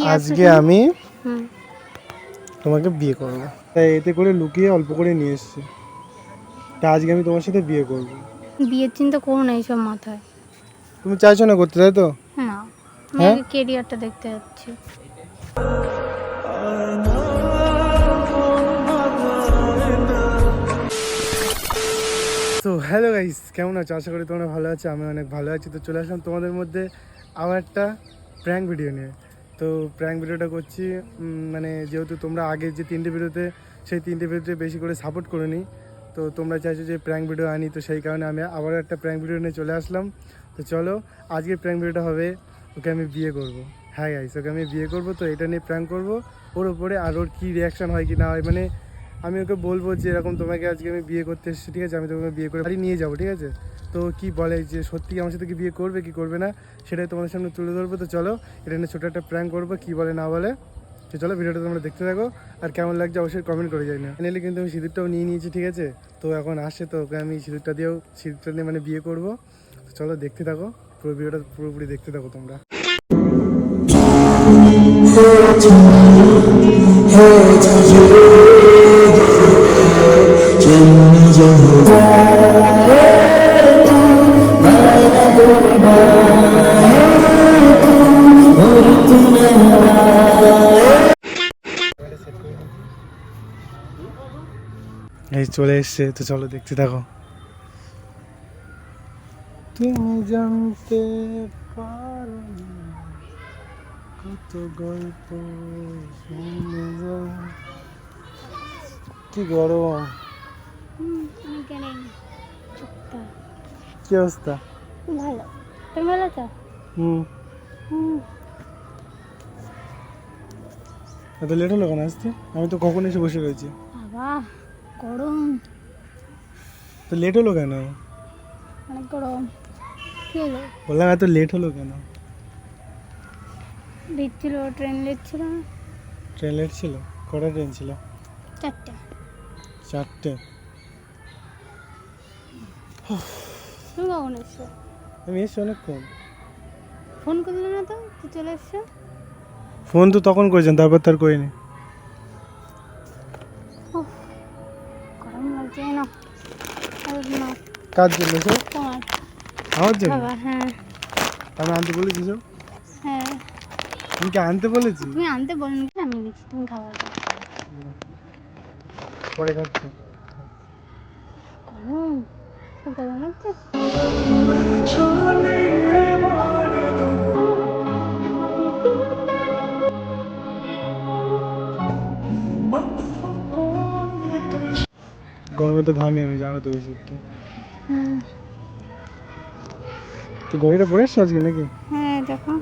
কি আজকে আমি তোমাকে বিয়ে করব। তাই এতে করে লুকিয়ে অল্প করে নিয়ে এসেছি। তা আজকে আমি তোমার সাথে বিয়ে করব। বিয়ের চিন্তা করো না এইসব মাথায়। তুমি চাইছো না করতে তাই তো? না। আমি হ্যাঁ? কেরিয়ারটা দেখতে যাচ্ছি। তো হ্যালো গাইস কেমন আছো? আশা করি তোমরা ভালো আছো আমি অনেক ভালো আছি। তো চলে আসলাম তোমাদের মধ্যে আবার একটা প্র্যাঙ্ক ভিডিও নিয়ে। তো প্র্যাঙ্ক ভিডিওটা করছি মানে যেহেতু তোমরা আগে যে তিনটে ভিডিওতে সেই তিনটে ভিডিওতে বেশি করে সাপোর্ট করে নিই তো তোমরা চাইছো যে প্র্যাঙ্ক ভিডিও আনি, তো সেই কারণে আমি আবার একটা প্র্যাঙ্ক ভিডিও নিয়ে চলে আসলাম। তো চলো আজকে প্র্যাঙ্ক ভিডিওটা হবে, ওকে আমি বিয়ে করব। হ্যাঁ গাইস ওকে আমি বিয়ে করব, তো এটা নিয়ে প্র্যাঙ্ক করব, ওর উপরে আর ওর কী রিয়াকশান হয় কি না হয় মানে আমি ওকে বলব যে এরকম তোমাকে আজকে আমি বিয়ে করতে এসেছি ঠিক আছে আমি তোমাকে বিয়ে করে বাড়ি নিয়ে যাব ঠিক আছে তো কি বলে যে সত্যি আমার সাথে কি বিয়ে করবে কি করবে না সেটাই তোমাদের সামনে তুলে ধরবো তো চলো এটা নিয়ে ছোটো একটা প্র্যাঙ্ক করব কী বলে না বলে তো চলো ভিডিওটা তোমরা দেখতে থাকো আর কেমন লাগছে অবশ্যই কমেন্ট করে যাই না ফাইনালি কিন্তু আমি সিঁদুরটাও নিয়ে নিয়েছি ঠিক আছে তো এখন আসছে তো ওকে আমি সিঁদুরটা দিয়েও সিঁদুরটা নিয়ে মানে বিয়ে করব তো চলো দেখতে থাকো পুরো ভিডিওটা পুরোপুরি দেখতে থাকো তোমরা এই চলে এসছে, তো চলো দেখতে থাকো তুমি জানতে পারো কত গল্প শুনে। কি গরম হুম আমি কেন চুপটা কি অবস্থা? ভালো। তুমি ভালো তো হুম। হুম। এত লেট হলো কেন আসতে? আমি তো কখন এসে বসে রয়েছি। বাবা গরম। তো লেট হলো কেন? অনেক গরম। কি হলো? বললাম এত লেট হলো কেন? দিচ্ছিল ট্রেন লেট ছিল। ট্রেন লেট ছিল? কটা ট্রেন ছিল? চারটে। চারটে। তুমি কখন এসছো আমি এসছি অনেকক্ষণ। ফোন করলে না তো তুই চলে এসছো? ফোন তো তখন করেছেন তারপর তার করিনি। গরম লাগছে না আর না। কার জন্য সব তোমার। আমার জন্য? বাবা হ্যাঁ। আমি আনতে বলেছি সব হ্যাঁ। তুমি কি আনতে বলেছি? তুমি আনতে বলনি কি আমি দিচ্ছি তুমি খাবার দাও। পরে খাচ্ছি। গরম। গরম লাগছে গরমে তো ঘামি আমি জানো তো হুম তো ঘড়িটা পরে এসছো আজকে নাকি? হ্যাঁ দেখো।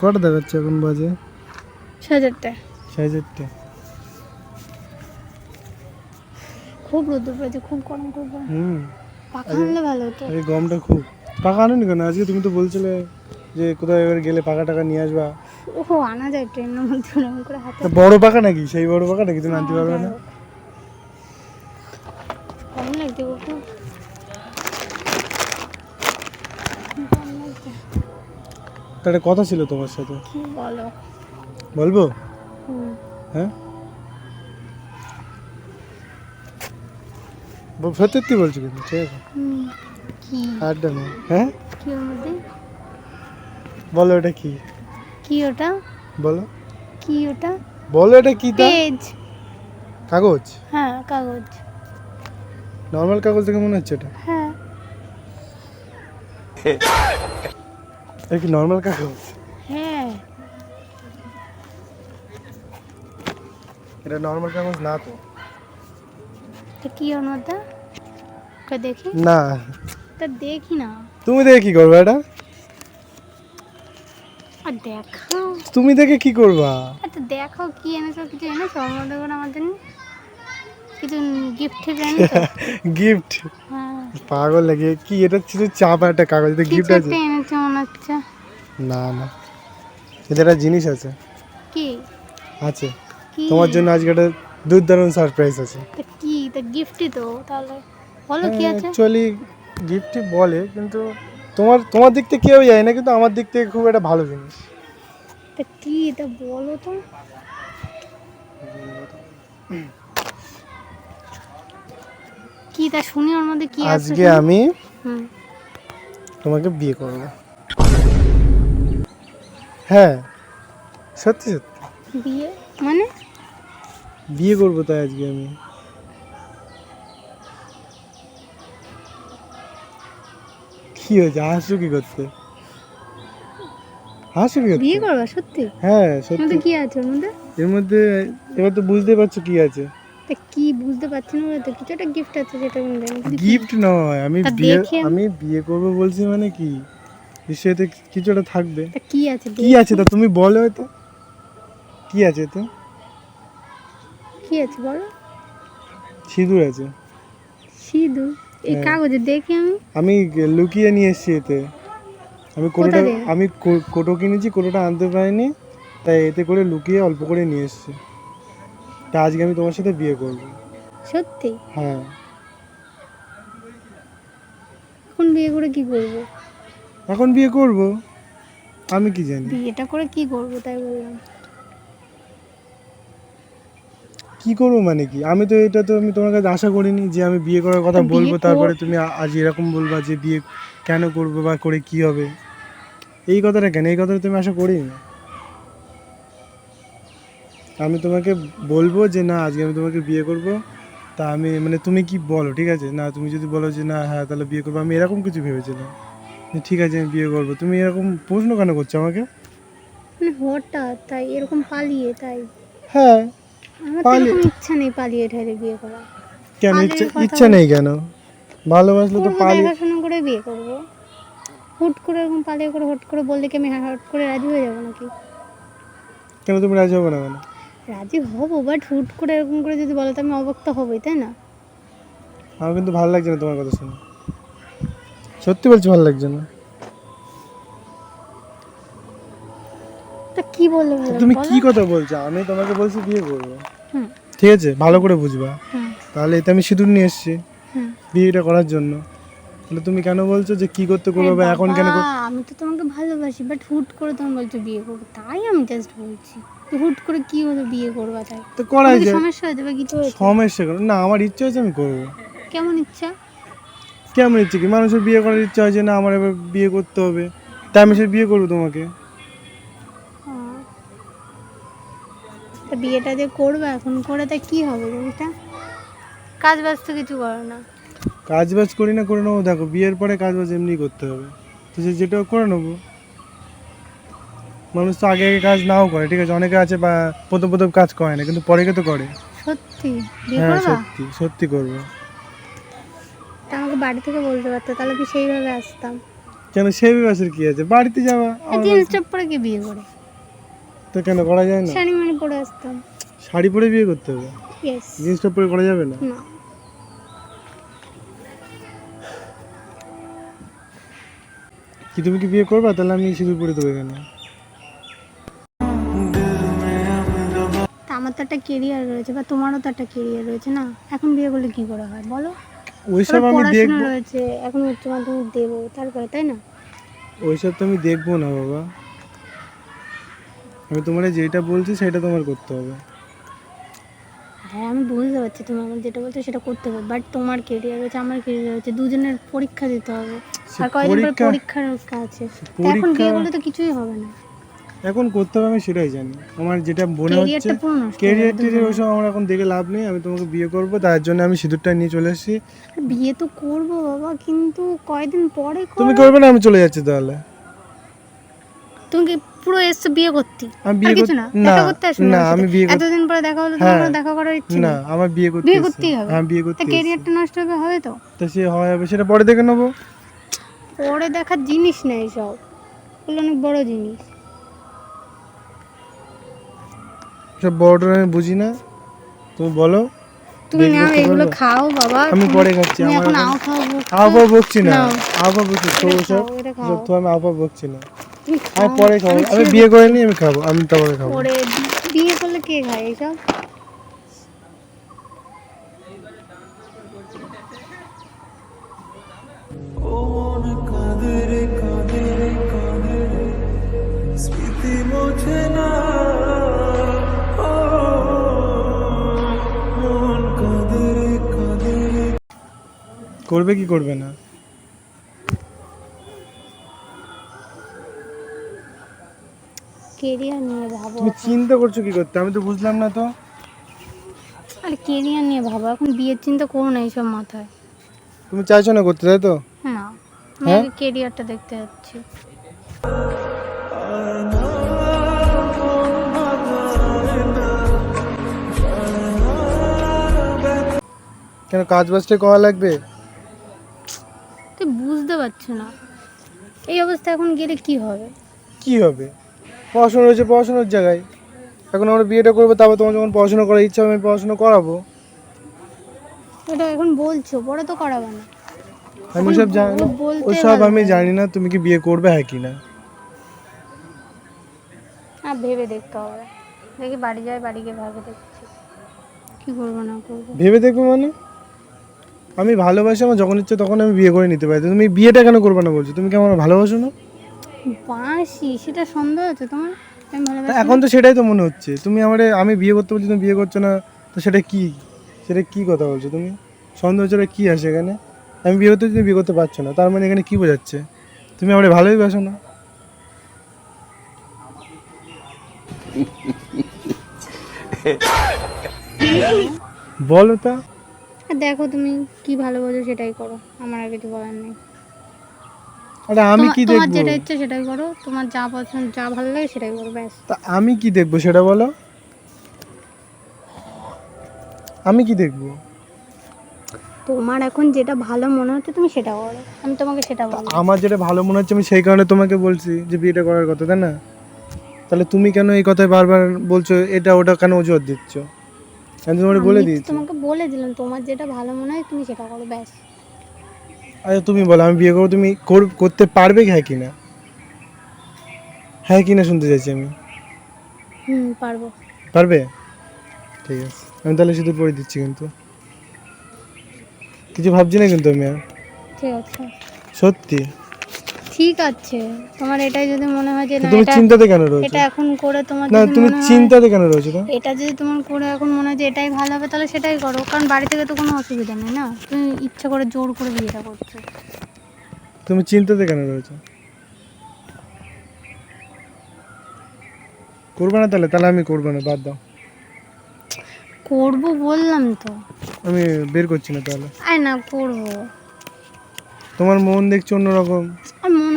কটা দেখাচ্ছে এখন বাজে? সাজারটা সাড়ে চারটে। খুব রোদ্দুর পড়েছে খুব গরম খুব গরম হুম। পাখা আনলে ভালো হতো। এই গরমটা খুব। পাকা আনুনি কেন? আজকে তুমি তো বলছিলে যে কোথাও এবার গেলে পাকা টাকা নিয়ে আসবা। ওহো আনা যায় ট্রেনের মধ্যে ওরকম করে হাতে বড় পাকা নাকি? সেই বড় পাকা নাকি তুমি আনতে পারবে না? গরম লাগছে খুব একটা কথা ছিল তোমার সাথে। বলো? বলব? হ্যাঁ? সত্যি বলছি কিন্তু ঠিক আছে? হ্যাঁ? কি মধ্যে? বলো এটা কি? কি ওটা? বলো। কি ওটা? বলো এটা কি তা? পেজ। কাগজ? হ্যাঁ কাগজ। নর্মাল কাগজ দেখে মনে হচ্ছে এটা? হ্যাঁ। এটা কি নর্মাল কাগজ? হ্যাঁ। এটা নর্মাল কাগজ না তো। তা কি ওর মধ্যে ওকে দেখি? না। তা দেখি না। তুমি দেখে কি করবা এটা? আর দেখাও। তুমি দেখে কি করবা? আচ্ছা দেখো কি এনেছো কিছু এনেছো? ওর মধ্যে করে আমার জন্য কিছু গিফট এনেছো? গিফট হ্যাঁ। পাগল লাগে কি এটা ছিল চাপা একটা কাগজ এটা গিফট আছে? একটা এনেছো মনে হচ্ছে। না না। এটা একটা জিনিস আছে। কি? আছে। তোমার জন্য আজকে একটা দুর্দারুণ সারপ্রাইজ আছে। কি তা গিফটই তো তাহলে বলো কি আছে? অ্যাকচুয়ালি গিফটই বলে কিন্তু তোমার তোমার দিক থেকে কেউ যায় না কিন্তু আমার দিক থেকে খুব একটা ভালো জিনিস। তা কি এটা বলো তো? কি তা শুনি ওর মধ্যে কি আছে আজকে আমি তোমাকে বিয়ে করব। হ্যাঁ সত্যি সত্যি। বিয়ে? মানে? বিয়ে করব তাই আজকে আমি। কি হয়েছে? হাসছো কি করতে? হাসছো কি করতে? বিয়ে করবা সত্যি? হ্যাঁ সত্যি। কি আছে ওর মধ্যে? এর মধ্যে এবার তো বুঝতে পারছ কি আছে। তা কি বুঝতে পারছি না তো কিছু একটা গিফট আছে যেটা মধ্যে গিফট নয় আমি বিয়ে আমি। আমি বিয়ে করব বলছি মানে কি? নিশ্চয়ই কিছু একটা থাকবে। তা কি আছে কি আছে তা তুমি বলো তো কি আছে তো? কি আছে বলো? সিঁদুর আছে। সিঁদুর? এই হ্যাঁ। কাগজে দেখি আমি। আমি লুকিয়ে নিয়ে এসেছি এতে। আমি কোটোটা আমি কোটো কিনেছি কোটোটা আনতে পারিনি। তাই এতে করে লুকিয়ে অল্প করে নিয়ে এসেছি। তা আজকে আমি তোমার সাথে বিয়ে করব। সত্যি? হ্যাঁ। এখন বিয়ে করে কি করব? এখন বিয়ে করব? আমি কি জানি? বিয়েটা করে কি করব তাই বললাম। কি করব মানে কি? আমি তো এটা তো আমি তোমার কাছে আশা করিনি যে আমি বিয়ে করার কথা বলব তারপরে তুমি আজ এরকম বলবা যে বিয়ে কেন করব বা করে কি হবে? এই কথাটা কেন? এই কথাটা তুমি আশা করি না আমি তোমাকে বলব যে না আজকে আমি তোমাকে বিয়ে করব। তা আমি মানে তুমি কি বলো ঠিক আছে? না তুমি যদি বলো যে না হ্যাঁ তাহলে বিয়ে করব। আমি এরকম কিছু ভেবেছিলাম। ঠিক আছে আমি বিয়ে করব। তুমি এরকম প্রশ্ন কেন করছ আমাকে? মানে হঠাৎ তাই এরকম পালিয়ে তাই? হ্যাঁ। আমার তো ইচ্ছা নেই পালিয়ে বিয়ে করা কেন? ইচ্ছা নেই কেন? ভালোবাসলে তো পালিয়ে দেখাশোনা করে বিয়ে করব। হুট করে এরকম পালিয়ে করে হুট করে বললে কি আমি হুট করে রাজি হয়ে যাব নাকি? কেন তুমি রাজি হবে না কেন রাজি হব বাট হুট করে এরকম করে যদি বলো তো আমি অবাক তো হবোই তাই না? আমার কিন্তু ভালো লাগছে না তোমার কথা শুনে। সত্যি বলছি ভালো লাগছে না। তা কি বললে ভালো? তুমি কি কথা বলছো? আমি তোমাকে বলছি বিয়ে করব। হুম। ঠিক আছে ভালো করে বুঝবা। তাহলে এতে আমি সিঁদুর নিয়ে এসেছি। বিয়েটা করার জন্য। তাহলে তুমি কেন বলছো যে কি করতে করব বা এখন কেন আমি তো তোমাকে ভালোবাসি বাট হুট করে তুমি বলছো বিয়ে করব। তাই আমি জাস্ট বলছি। হুট করে কি হলো বিয়ে করবা তাই? তো করাই যায়। সমস্যা হয়েছে বা কিছু সমস্যা করো না আমার ইচ্ছা হয়েছে আমি করব। কেমন ইচ্ছা? কেমন ইচ্ছে কি? মানুষের বিয়ে করার ইচ্ছা হয় যে না আমার এবার বিয়ে করতে হবে। তাই আমি সে বিয়ে করব তোমাকে? তা বিয়েটা যে করবে এখন করে তা কি হবে জিনিসটা কাজ বাজ তো কিছু করো না। কাজ বাজ করি না করে নেব। দেখো বিয়ের পরে কাজ বাজ এমনি করতে হবে। তো সে যেটা করে নেব। মানুষ তো আগে আগে কাজ নাও করে ঠিক আছে? অনেকে আছে বা প্রথম প্রথম কাজ করে না কিন্তু পরে তো করে। সত্যি? বিয়ে হ্যাঁ করবা? সত্যি সত্যি করব। তা আমাকে বাড়ি থেকে বলতে পারতো তাহলে কি সেইভাবে আসতাম। কেন? সেই বিবাসের কি আছে? বাড়িতে যাওয়া আর জিন্স টপ পরে কি বিয়ে করে। তো কেন করা যায় না? শাড়ি মানে পরে আসতাম। শাড়ি পরে বিয়ে করতে হবে? জিন্স টপ পরে করা যাবে না? কি তুমি কি বিয়ে করবা? তাহলে আমি সিঁদুর পরে দেবো এখানে। আমার তো একটা কেরিয়ার রয়েছে বা তোমারও তো একটা কেরিয়ার রয়েছে না? এখন বিয়ে করলে কি করে হয় বলো? ওইসব আমি দেখব। রয়েছে এখন উচ্চ মাধ্যমিক দেবো তারপরে তাই না? ওইসব তো আমি দেখব না বাবা। আমি তোমার যেটা বলছি সেটা তোমার করতে হবে। হ্যাঁ আমি বুঝতে পারছি তুমি আমার যেটা বলছো সেটা করতে হবে বাট তোমার কেরিয়ার রয়েছে আমার কেরিয়ার রয়েছে দুজনের পরীক্ষা দিতে হবে। আর কয়দিন পরে পরীক্ষা- পরীক্ষার আছে? এখন বিয়ে করলে তো কিছুই হবে না। এখন করতে হবে আমি সেটাই জানি। আমার যেটা মনে হচ্ছে কেরিয়ার টেরিয়ার ওইসব আমার এখন দেখে লাভ নেই আমি তোমাকে বিয়ে করব তার জন্য আমি সিঁদুরটা নিয়ে চলে এসেছি বিয়ে তো করব বাবা কিন্তু কয়দিন পরে তুমি করবে? না আমি চলে যাচ্ছি তাহলে। তুমি পুরো এসছো বিয়ে করতে। আমি বিয়ে কিছু কর- না না দেখা করতে আসবে না আমি বিয়ে এতদিন পরে দেখা হলো হ্যাঁ। তোমার দেখা করার ইচ্ছে না আমার বিয়ে করতে বিয়ে করতেই হবে। হ্যাঁ বিয়ে করতে তা এসেছি। নষ্ট হবে হবে তো? তা সে হয় হবে সেটা পরে দেখে নেব। পরে দেখার জিনিস সব। ওগুলো অনেক বড় জিনিস। সব বড়টা আমি বুঝি না। তুমি বলো। তুমি নাও এগুলো খাও বাবা। আমি পরে খাচ্ছি আমার এখন আও খাও। আবহাওয়া বকছি না। আবহাওয়া বকছি তো সব তো আমি আবহাওয়া বকছি না। আমি পরে খাব। আমি বিয়ে করে নিই আমি খাব। আমি তারপরে খাব। পরে বিয়ে করলে কে খায় এসব? করবে কি করবে না? কেরিয়ার নিয়ে ভাবো তুমি চিন্তা করছ কি করতে? আমি তো বুঝলাম না তো। আরে কেরিয়ার নিয়ে ভাবো এখন বিয়ের চিন্তা করো না এইসব মাথায়। তুমি চাইছো না করতে তাই তো? না আমি হ্যাঁ? কেরিয়ারটা দেখতে যাচ্ছি। কেন কাজ বাজটা করা লাগবে? তুই বুঝতে পারছ না। এই অবস্থা এখন গেলে কি হবে? কি হবে? পড়াশোনা রয়েছে পড়াশোনার জায়গায়। এখন আমরা বিয়েটা করব তারপর তোমার যখন পড়াশোনা করার ইচ্ছা হবে আমি পড়াশোনা করাবো। এটা এখন বলছো পরে তো করাবে না। আমি সব জানি না ওসব আমি জানি না তুমি কি বিয়ে করবে হ্যাঁ কি না। আর ভেবে দেখতে হবে। দেখি বাড়ি যায় বাড়ি গিয়ে ভাবে দেখছি। কি করব না করব? ভেবে দেখবে মানে? আমি ভালোবাসি আমার যখন ইচ্ছে তখন আমি বিয়ে করে নিতে পারি। তুমি বিয়েটা কেন করবে না বলছো? তুমি কি আমার ভালোবাসো না? বাসি সেটা সন্দেহ আছে তোমার? এখন তো সেটাই তো মনে হচ্ছে। তুমি আমারে আমি বিয়ে করতে বলছি তুমি বিয়ে করছ না তো সেটা কি? সেটা কি কথা বলছো তুমি? সন্দেহ হচ্ছে কি আছে এখানে? আমি বিয়ে করতে তুমি বিয়ে করতে পারছ না। তার মানে এখানে কি বোঝাচ্ছে? তুমি আমার ভালোই বাসো না। বলো তা। আর দেখো তুমি কি ভালো বোঝো সেটাই করো। আমার আর কিছু বলার নেই। আরে আমি কি তোমার যেটা ইচ্ছে সেটাই করো। তোমার যা পছন্দ যা ভালো লাগে সেটাই করো ব্যাস। তা আমি কি দেখব সেটা বলো? আমি কি দেখব? তোমার এখন যেটা ভালো মনে হচ্ছে তুমি সেটা করো। আমি তোমাকে সেটা বলব। আমার যেটা ভালো মনে হচ্ছে আমি সেই কারণে তোমাকে বলছি যে বিয়েটা করার কথা তাই না? তাহলে তুমি কেন এই কথায় বারবার বলছো এটা ওটা কেন অজুহাত দিচ্ছ? আমি তোমাকে বলে দিয়েছি। তোমাকে বলে দিলাম তোমার যেটা ভালো মনে হয় তুমি সেটা করো ব্যাস। আচ্ছা তুমি বলো আমি বিয়ে করব তুমি কর- করতে পারবে হ্যাঁ কি না হ্যাঁ কি না শুনতে চাইছি আমি। হুম পারব। পারবে? ঠিক আছে আমি তাহলে শুধু পড়ে দিচ্ছি কিন্তু। কিছু ভাবছি না কিন্তু আমি আর। ঠিক আছে। সত্যি? ঠিক আছে। তোমার এটাই যদি মনে হয় যে না তুমি চিন্তাতে কেন রয়েছো? এটা এখন করে তোমার না তুমি চিন্তাতে কেন রয়েছো এটা যদি তোমার করে এখন মনে হয় যে এটাই ভালো হবে তাহলে সেটাই করো। কারণ বাড়ি থেকে তো কোনো অসুবিধা নেই না? তুমি ইচ্ছা করে জোর করে বিয়েটা করছ। তুমি চিন্তাতে কেন রয়েছো? করবে না তাহলে? তাহলে আমি করব না বাদ দাও। করব বললাম তো। আমি বের করছি না তাহলে। আয় না করব। তোমার মন দেখছি অন্যরকম। মন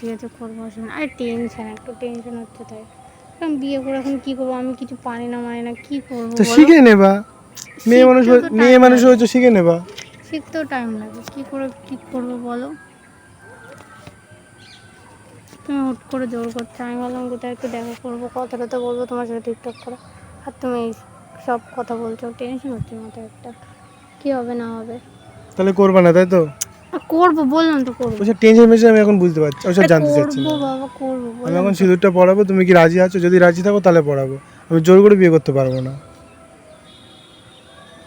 ঠিক আছে করব অসুবিধা আর টেনশন একটু টেনশন হচ্ছে তাই। কারণ বিয়ে করে এখন কি করব? আমি কিছু পারি না মানি না কি করব তো শিখে নেবা। মেয়ে মানুষ মেয়ে মানুষ হয়েছে শিখে নেবা। শিখতেও টাইম লাগে। কি করে কি করব বলো? তুমি হুট করে জোর করছ। আমি বললাম কোথায় একটু দেখা করব কথাটা তো বলব তোমার সাথে টিকটক করে। আর তুমি সব কথা বলছো টেনশন হচ্ছে মাথায় একটা। কি হবে না হবে? তাহলে করবা না তাই তো? করব বললাম তো করব। ওসব টেনশন মেশন আমি এখন বুঝতে পারছি ওসব জানতে চাচ্ছি না করব বাবা করব আমি এখন সিঁদুরটা পড়াবো তুমি কি রাজি আছো? যদি রাজি থাকো তাহলে পড়াবো আমি জোর করে বিয়ে করতে পারব না।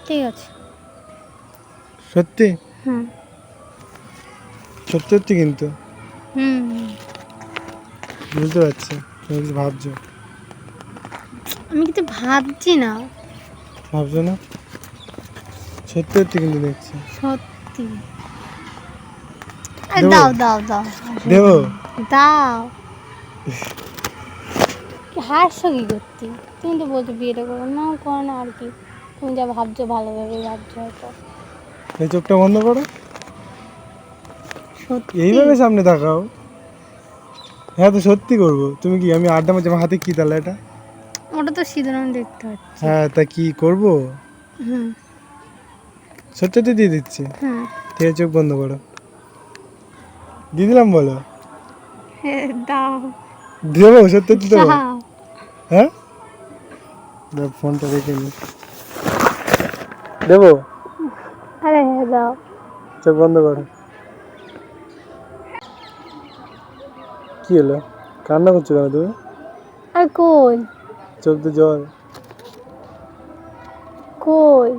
ঠিক আছে। সত্যি? হুম। সত্যি সত্যি কিন্তু? হুম। হুম। বুঝতে পারছি তুমি কিছু ভাবছ? আমি কিছু ভাবছি না। ভাবছ না? সত্যি সত্যি কিন্তু দেখছি। সত্যি? দাও দাও দাও। দেবো? দাও। কি হাসছো কি করতে? তুমি তো বলছো বিয়েটা করো না করো না আর কি। তুমি যা ভাবছ ভালোভাবে ভাবছ হয়তো এই চোখটা বন্ধ করো। সত্যি? এইভাবে সামনে তাকাও। হ্যাঁ তো সত্যি করব। তুমি কি আমি আড্ডা মারছি আমার হাতে কি তাহলে এটা? ওটা তো সিঁদুর আমি দেখতে পাচ্ছি। হ্যাঁ তা কি করব? হুম। সত্যি দিয়ে দিচ্ছি। হুম ঠিক আছে চোখ বন্ধ করো। দিয়ে দিলাম বলো। হে, দাও। দেবো সত্যি সত্যি দেবো? হ্যাঁ? ফোনটা রেখে নি। দেবো? আরে হ্যাঁ দাও। চোখ বন্ধ করো। কি হলো? কান্না করছ কেন তুমি? আর কই? চোখ তো জল। কই?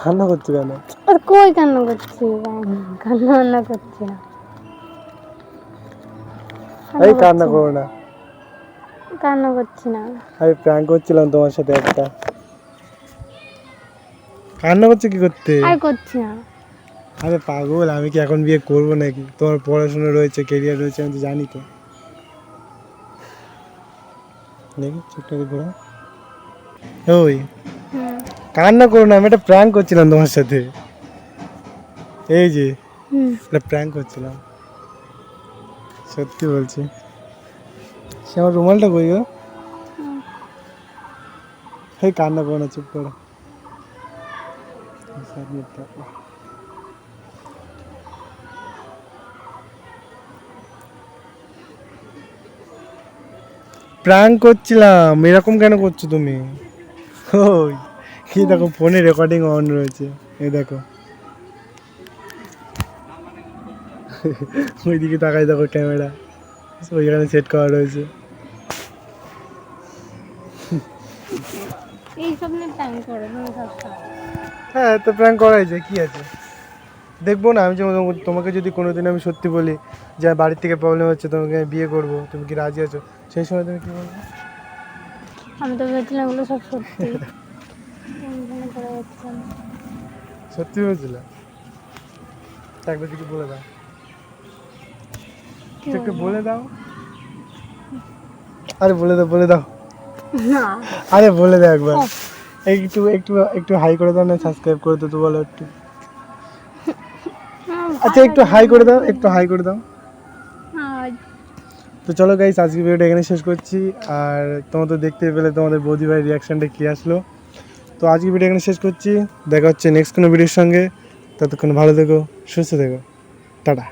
কান্না করছ কেন? আর কই কান্না করছি? কান্না কান্না করছি না। এই কান্না করো না। কান্না করছি না। আমি প্র্যাঙ্ক করছিলাম তোমার সাথে একটা। কান্না করছ কি করতে? আর করছি না। আরে পাগল আমি কি এখন বিয়ে করব নাকি? তোমার পড়াশোনা রয়েছে কেরিয়ার রয়েছে আমি তো জানি তো। দেখি চোখটা ঘোরা ওই। কান্না করো না আমি একটা প্র্যাঙ্ক করছিলাম তোমার সাথে। এই যে একটা প্র্যাঙ্ক করছিলাম। সত্যি বলছি। সে আমার রুমালটা কই গো? এই কান্না করো না চুপ করো। প্র্যাঙ্ক করছিলাম এরকম কেন করছ তুমি? ওই। কি দেখো ফোনে রেকর্ডিং অন রয়েছে। এই দেখো। ওইদিকে তাকাই দেখো ক্যামেরা ওইখানে সেট করা রয়েছে। হ্যাঁ তো প্র্যাঙ্ক করাই যায় কি আছে? দেখব না আমি যেমন তোমাকে- যদি কোনোদিন আমি সত্যি বলি যে বাড়ির থেকে প্রবলেম হচ্ছে তোমাকে আমি বিয়ে করব তুমি কি রাজি আছো? সেই সময় তুমি কি বলবে? আমি তো ভেবেছিলাম এগুলো সব সত্যি। টেনশনে পড়ে যাচ্ছিলাম সত্যি হয়েছিল? একবার কিছু বলে দাও। বলে দাও। আরে বলে দাও বলে দাও। না। আরে বলে দাও একবার। একটু একটু একটু হাই করে দাও না সাবস্ক্রাইব করে দাও তো বলো একটু। আচ্ছা একটু হাই করে দাও একটু হাই করে দাও। তো চলো গাইস আজকে ভিডিওটা এখানে শেষ করছি। আর তোমরা তো দেখতে পেলে তোমাদের বৌদি ভাই রিয়াকশানটা কী আসলো? তো আজকে ভিডিও এখানে শেষ করছি। দেখা হচ্ছে নেক্সট কোনো ভিডিওর সঙ্গে। ততক্ষণ ভালো থেকো, সুস্থ থেকো। টাটা।